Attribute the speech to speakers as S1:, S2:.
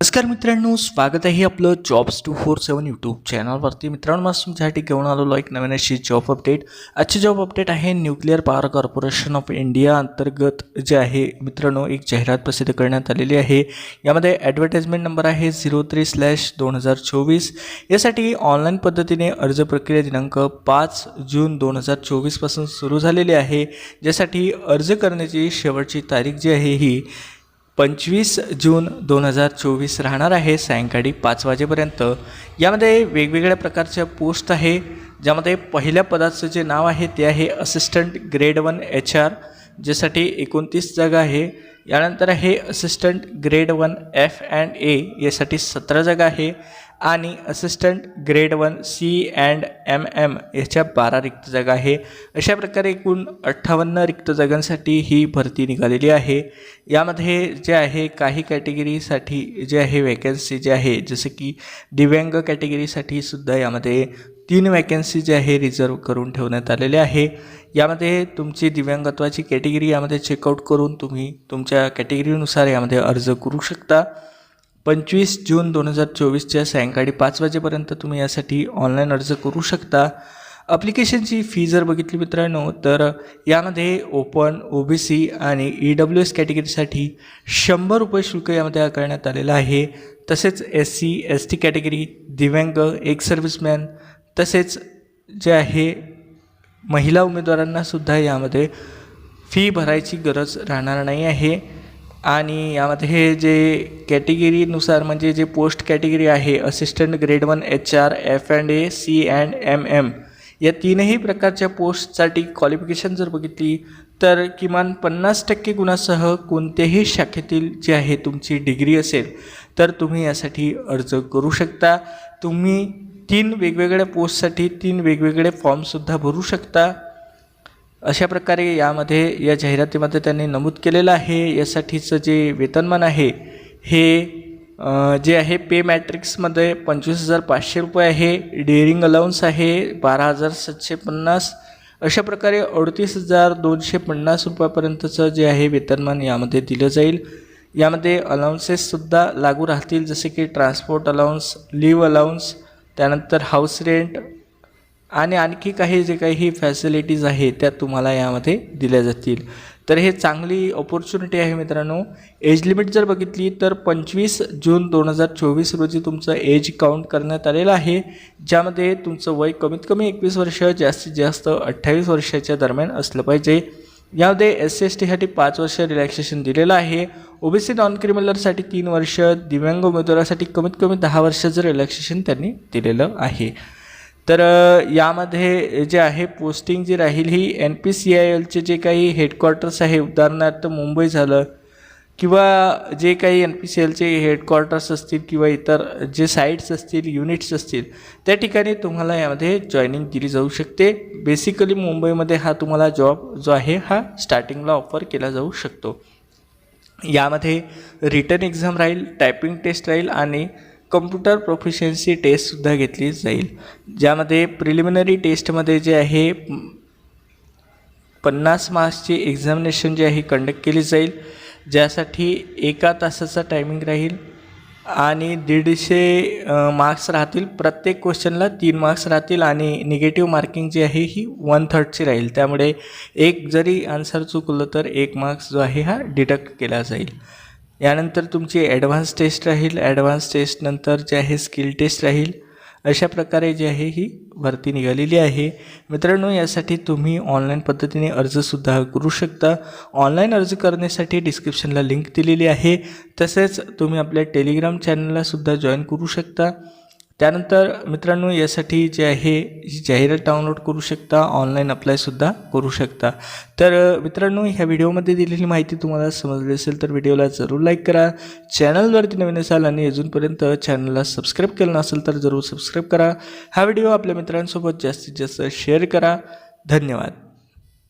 S1: नमस्कार मित्रांनो स्वागत आहे आपलं jobs two four seven YouTube चॅनलवरती मित्रांनो आज तुमच्यासाठी घेऊन आलेलो एक नवीन अशी जॉब अपडेट आजची जॉब अपडेट आहे nuclear power corporation of India अंतर्गत जे आहे मित्रांनो एक जाहिरात प्रसिद्ध करण्यात आलेली आहे. यामध्ये ॲडव्हर्टाइजमेंट नंबर आहे झिरो थ्री स्लॅश दोन हजार चोवीस. यासाठी ऑनलाईन पद्धतीने अर्ज प्रक्रिया दिनांक पाच जून दोन हजार चोवीसपासून सुरू झालेली आहे. ज्यासाठी अर्ज करण्याची शेवटची तारीख जी आहे ही पंचवीस जून दोन हजार चोवीस राहणार आहे सायंकाळी पाच वाजेपर्यंत. यामध्ये वेगवेगळ्या प्रकारच्या पोस्ट आहे ज्यामध्ये पहिल्या पदाचं जे नाव आहे ते आहे assistant grade one H R ज्यासाठी एकोणतीस जागा आहे. यानंतर हे assistant grade one F and A यासाठी सतरा जागा आहे. आणि assistant grade one C and M M याच्या बारा रिक्त जागा आहे. अशा प्रकारे एकूण अठ्ठावन्न रिक्त जागांसाठी ही भरती निघालेली आहे. यामध्ये जे आहे काही कॅटेगरीसाठी जे आहे वॅकन्सी जे आहे जसं की दिव्यांग कॅटेगरीसाठी सुद्धा यामध्ये तीन वॅकन्सी जे आहे रिझर्व करून ठेवण्यात आलेले आहे. यामध्ये तुमची दिव्यांगत्वाची कॅटेगरी यामध्ये चेकआउट करून तुम्ही तुमच्या कॅटेगरीनुसार यामध्ये अर्ज करू शकता. पंचवीस जून दोन हजार चोवीसच्या सायंकाळी पाच वाजेपर्यंत तुम्ही यासाठी ऑनलाईन अर्ज करू शकता. अप्लिकेशनची फी जर बघितली मित्रांनो तर यामध्ये ओपन ओ बी सी आणि ई डब्ल्यू एस कॅटेगरीसाठी शंभर रुपये शुल्क यामध्ये आकारण्यात आलेलं आहे. तसेच S C S T category दिव्यांग एक सर्व्हिसमॅन तसेच जे आहे महिला उमेदवारांना सुद्धा यामध्ये फी भरायची गरज राहणार नाही आहे. आणि यामध्ये हे जे कॅटेगरीनुसार म्हणजे जे पोस्ट कॅटेगरी आहे assistant grade one H R F and A C and M M या तीनही प्रकारच्या पोस्टसाठी क्वालिफिकेशन जर बघितली तर किमान पन्नास टक्के गुणासह कोणत्याही शाखेतील जी आहे तुमची डिग्री असेल तर तुम्ही यासाठी अर्ज करू शकता. तुम्ही तीन वेगवेगळ्या पोस्टसाठी तीन वेगवेगळे फॉर्मसुद्धा भरू शकता. अशा प्रकारे यामध्ये या जाहिरातीमध्ये त्यांनी नमूद केलेलं आहे. यासाठीचं जे वेतनमान आहे हे जे आहे पे मॅट्रिक्समध्ये पंचवीस हजार पाचशे रुपये आहे. डेअरिंग अलाउन्स आहे बारा हजार सातशे पन्नास. अशा प्रकारे अडतीस हजार दोनशे पन्नास रुपयापर्यंतचं जे आहे वेतनमान यामध्ये दिलं जाईल. यामध्ये अलाउन्सेससुद्धा लागू राहतील जसे की ट्रान्सपोर्ट अलाउन्स लीव अलाउन्स त्यानंतर हाऊस रेंट आणि आणखी काही जे काही फॅसिलिटीज आहे त्या तुम्हाला यामध्ये दिल्या जातील. तर हे चांगली ऑपॉर्च्युनिटी आहे मित्रांनो. एज लिमिट जर बघितली तर पंचवीस जून दोन हजार चोवीस रोजी तुमचं एज काउंट करण्यात आलेलं आहे ज्यामध्ये तुमचं वय कमीत कमी एकवीस वर्ष जास्तीत जास्त अठ्ठावीस वर्षाच्या दरम्यान असलं पाहिजे. यामध्ये एस सी एस टीसाठी पाच वर्ष रिलॅक्सेशन दिलेलं आहे. ओबीसी नॉन क्रिमिनलसाठी तीन वर्ष दिव्यांग उमेदवारासाठी कमीत कमी दहा वर्षाचं रिलॅक्सेशन त्यांनी दिलेलं आहे. तर यामध्ये जे आहे पोस्टिंग जी राहील ही एन पी सी आय एलचे जे काही हेडक्वार्टर्स आहे उदाहरणार्थ मुंबई झालं किंवा जे काही एन पी सी एलचे हेडक्वार्टर्स असतील किंवा इतर जे साईट्स असतील युनिट्स असतील त्या ठिकाणी तुम्हाला यामध्ये जॉईनिंग दिली जाऊ शकते. बेसिकली मुंबईमध्ये हा तुम्हाला जॉब जो आहे हा स्टार्टिंगला ऑफर केला जाऊ शकतो. यामध्ये रिटर्न एक्झाम राहील टायपिंग टेस्ट राहील आणि कम्प्युटर प्रोफिशियन्सी टेस्टसुद्धा घेतली जाईल. ज्यामध्ये प्रिलिमिनरी टेस्टमध्ये जे आहे पन्नास मार्क्सची एक्झामिनेशन जी आहे कंडक्ट केली जाईल. ज्यासाठी एका तासाचा टायमिंग राहील. आणि दीडशे मार्क्स राहतील. प्रत्येक क्वेश्चनला तीन मार्क्स राहतील आणि निगेटिव्ह मार्किंग जी आहे ही वन थर्डची राहील. त्यामुळे एक जरी आन्सर चुकलं तर एक मार्क्स जो आहे हा डिडक्ट केला जाईल. यानंतर तुमची ॲडव्हान्स टेस्ट राहील. ॲडव्हान्स टेस्टनंतर जे आहे स्किल टेस्ट राहील. अशा प्रकारे जी आहे ही भरती निघालेली आहे. मित्रांनो यासाठी तुम्ही ऑनलाईन पद्धतीने अर्जसुद्धा करू शकता. ऑनलाईन अर्ज करण्यासाठी डिस्क्रिप्शनला लिंक दिलेली आहे. तसेच तुम्ही आपल्या टेलिग्राम चॅनललासुद्धा जॉईन करू शकता. त्यानंतर मित्रांनो यासाठी जे आहे ही जाहिरात डाउनलोड करू शकता ऑनलाईन अप्लायसुद्धा करू शकता. तर मित्रांनो ह्या व्हिडिओमध्ये दिलेली माहिती तुम्हाला समजली असेल तर व्हिडिओला जरूर लाईक करा. चॅनलवरती नवीन असाल आणि अजूनपर्यंत चॅनलला सबस्क्राईब केलं नसेल तर जरूर सबस्क्राईब करा. हा व्हिडिओ आपल्या मित्रांसोबत जास्तीत जास्त शेअर करा. धन्यवाद.